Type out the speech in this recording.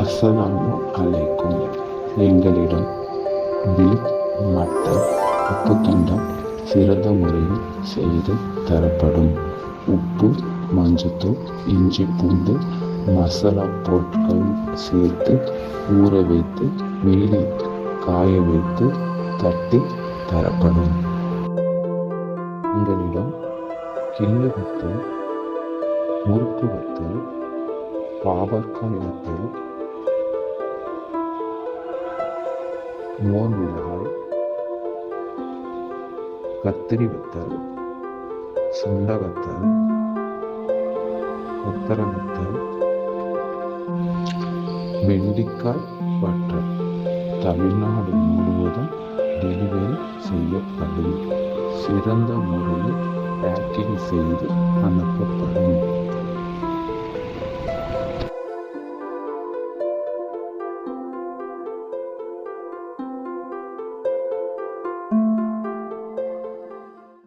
அஸ்ஸலாமு அலைக்கும் எங்களிடம் பீஃப் மட்டன் உப்பு தண்டம் சிறந்த முறையில் செய்து தரப்படும். உப்பு மஞ்சத்தூள் இஞ்சி பூண்டு மசாலா பொருட்கள் சேர்த்து ஊற வைத்து வெயிலில் காய வைத்து தட்டி தரப்படும். எங்களிடம் கிள்ளு வத்தல் முறுக்கு வத்தல் பாவற்காய் வத்தல் மோர் மிளகாய் கத்திரி வத்தல் சுண்ட வத்தல் கொத்தர வத்தல் வெண்டிக்காய் வற்றல். தமிழ்நாடு முழுவதும் டெலிவரி செய்யப்படும். சிறந்த முறையில் பேக்கிங் செய்து அனுப்பப்படும்.